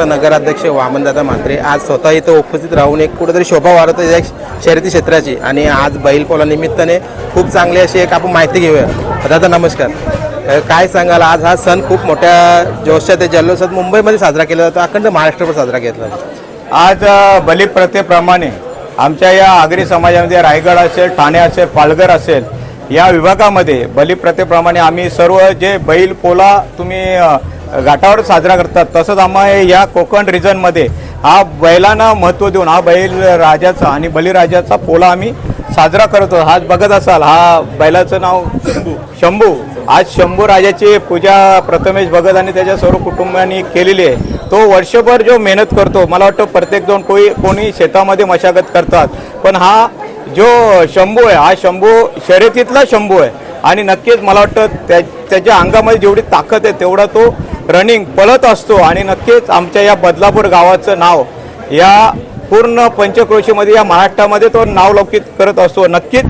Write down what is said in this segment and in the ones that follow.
बघू नगराध्यक्ष वामनदादा म्हात्रे आज स्वतः इथं उपस्थित राहून एक कुठेतरी शोभा वाढवतो या शर्यती क्षेत्राची. आणि आज बैलपोला निमित्ताने खूप चांगली अशी एक आपण माहिती घेऊया. दादा नमस्कार. काय सांगाल? आज हा सण खूप मोठ्या जोशात जल्लोषात मुंबईमध्ये साजरा केला जातो. अखंड महाराष्ट्रभर साजरा केला जातो. आज बलिप्रथेप्रमाणे आमच्या या आगरी समाजामध्ये रायगड असेल ठाणे असेल पालघर असेल या विभागामध्ये बलिप्रथेप्रमाणे आम्ही सर्व जे बैल पोला तुम्ही घाटावर साजरा करतात. तसंच आम्ही या कोकण रिजनमध्ये हा बैलांना महत्त्व देऊन हा बैल राजाचा आणि बलिराजाचा पोला आम्ही साजरा करतो आज बघत असाल हा बैलाचं नाव शंभू. आज शंभू राजाची पूजा प्रथमेश भगत आणि त्याच्या सर्व कुटुंबांनी केलेली आहे. तो वर्षभर जो मेहनत करतो मला वाटतं प्रत्येक दोन कोणी कोणी शेतामध्ये मशागत करतात. पण हा जो शंभू आहे हा शंभू शर्यतीतला शंभू आहे. आणि नक्कीच मला वाटतं त्या त्याच्या अंगामध्ये जेवढी ताकद आहे तेवढा तो रनिंग पळत असतो. आणि नक्कीच आमच्या या बदलापूर गावाचं नाव या पूर्ण पंचक्रोशीमध्ये या महाराष्ट्रामध्ये तो नाव लौकिक करत असतो. नक्कीच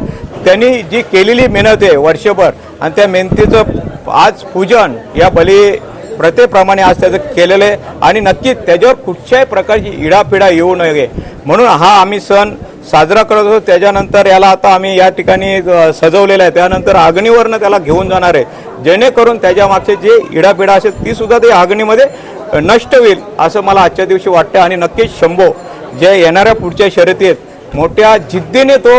त्यांनी जी केलेली मेहनत आहे वर्षभर आणि त्या मेहनतीचं आज पूजन या बली प्रथेप्रमाणे आज त्याचं केलेलं आहे. आणि नक्कीच त्याच्यावर कुठच्याही प्रकारची इडापिडा येऊ नये. म्हणून हा आम्ही सण साजरा करत होतो. त्याच्यानंतर याला आता आम्ही या ठिकाणी सजवलेलं आहे. त्यानंतर अग्नीवरनं त्याला घेऊन जाणार आहे. जेणेकरून त्याच्या मागचे जे इडापिडा असेल ती सुद्धा ते अग्नीमध्ये नष्ट होईल असं मला आजच्या दिवशी वाटतं आणि नक्कीच शंभो जे येणाऱ्या पुढच्या शर्यतीत मोठ्या जिद्दीने तो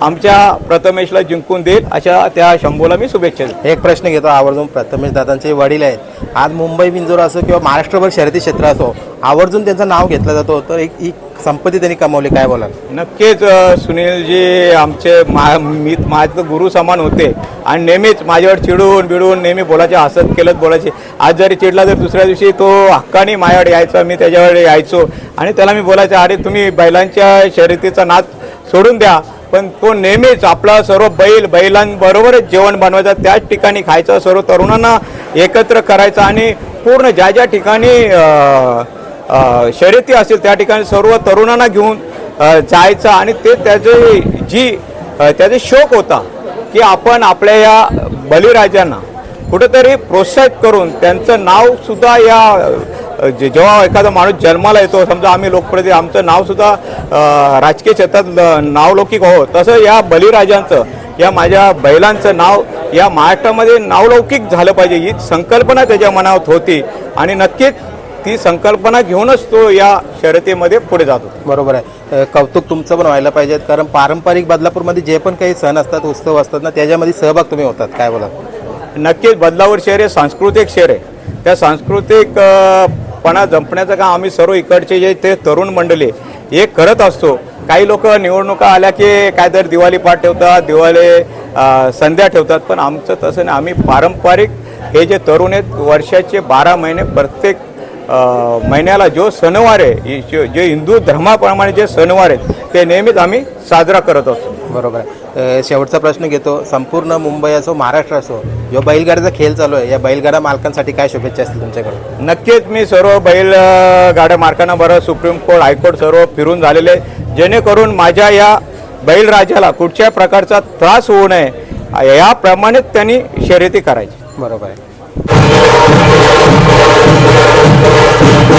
आमच्या प्रथमेशला जिंकून देईल अशा त्या शंभूला मी शुभेच्छा देतो. एक प्रश्न घेतो आवर्जून. प्रथमेश दादांचे वडील आहेत. आज मुंबई बिंजोर असो किंवा महाराष्ट्रभर शर्यती क्षेत्र असो आवर्जून त्यांचं नाव घेतलं जातो तर एक ही संपत्ती त्यांनी कमावली. काय बोला नक्कीच सुनीलजी आमचे मा मी माझं गुरु समान होते. आणि नेहमीच माझ्यावर चिडून बिडून नेहमी बोलायचे हसत केलंच बोलायचे. आज जरी चिडला तर दुसऱ्या दिवशी तो हक्काने माझ्यावर यायचा मी त्याच्यावर यायचो. आणि त्याला मी बोलायचं अरे तुम्ही बैलांच्या शर्यतीचा नाच सोडून द्या. पण तो नेहमीच आपला सर्व बैल बैलांबरोबरच जेवण बनवायचं. त्याच ठिकाणी खायचं सर्व तरुणांना एकत्र करायचं आणि पूर्ण ज्या ज्या ठिकाणी शर्यती असेल त्या ठिकाणी सर्व तरुणांना घेऊन जायचं आणि ते त्याचे जी त्याचा त्याचे शोक होता की आपण आपल्या या बलिराजांना कुठेतरी प्रोत्साहित करून त्यांचं नावसुद्धा या जे- जेव्हा एखादा माणूस जन्माला येतो समजा आम्ही लोकप्रती आमचं नावसुद्धा राजकीय क्षेत्रात ल- नावलौकिक हो तसं या बलिराजांचं या माझ्या बैलांचं नाव या महाराष्ट्रामध्ये नावलौकिक झालं पाहिजे ही संकल्पना त्याच्या मनात होती. आणि नक्कीच ती संकल्पना घेऊनच तो या शर्यतीमध्ये पुढे जातो. बरोबर आहे. कौतुक तुमचं पण व्हायला पाहिजे कारण पारंपरिक बदलापूरमध्ये जे पण काही सण असतात उत्सव असतात ना त्याच्यामध्ये सहभाग तुम्ही होतात. काय बोला नक्कीच बदलावर शहर हे सांस्कृतिक शहर आहे. त्या सांस्कृतिक पणा जपण्याचं काम आम्ही सर्व इकडचे जे ते तरुण मंडळी हे करत असतो. काही लोक निवडणुका आल्या की काहीतरी दिवाळी पाठ ठेवतात दिवाळी संध्या ठेवतात पण आमचं तसं नाही. आम्ही पारंपरिक हे जे तरुण आहेत वर्षाचे बारा महिने प्रत्येक महिन्याला जो सणवार आहे जे जे हिंदू धर्माप्रमाणे जे सणवार आहेत ते नेहमीच आम्ही साजरा करत असतो. बरोबर आहे. शेवटचा प्रश्न घेतो. संपूर्ण मुंबई असो महाराष्ट्र असो जो बैलगाड्याचा खेळ चालू आहे. या बैलगाडा मालकांसाठी काय शुभेच्छा असतील तुमच्याकडे? नक्कीच मी सर्व बैल अ, गाड्या मार्कांना बरं सुप्रीम कोर्ट हायकोर्ट सर्व फिरून झालेले आहे. जेणेकरून माझ्या या बैलराजाला कुठच्याही प्रकारचा त्रास होऊ नये. याप्रमाणेच त्यांनी शर्यती करायची. बरोबर आहे. Thank you.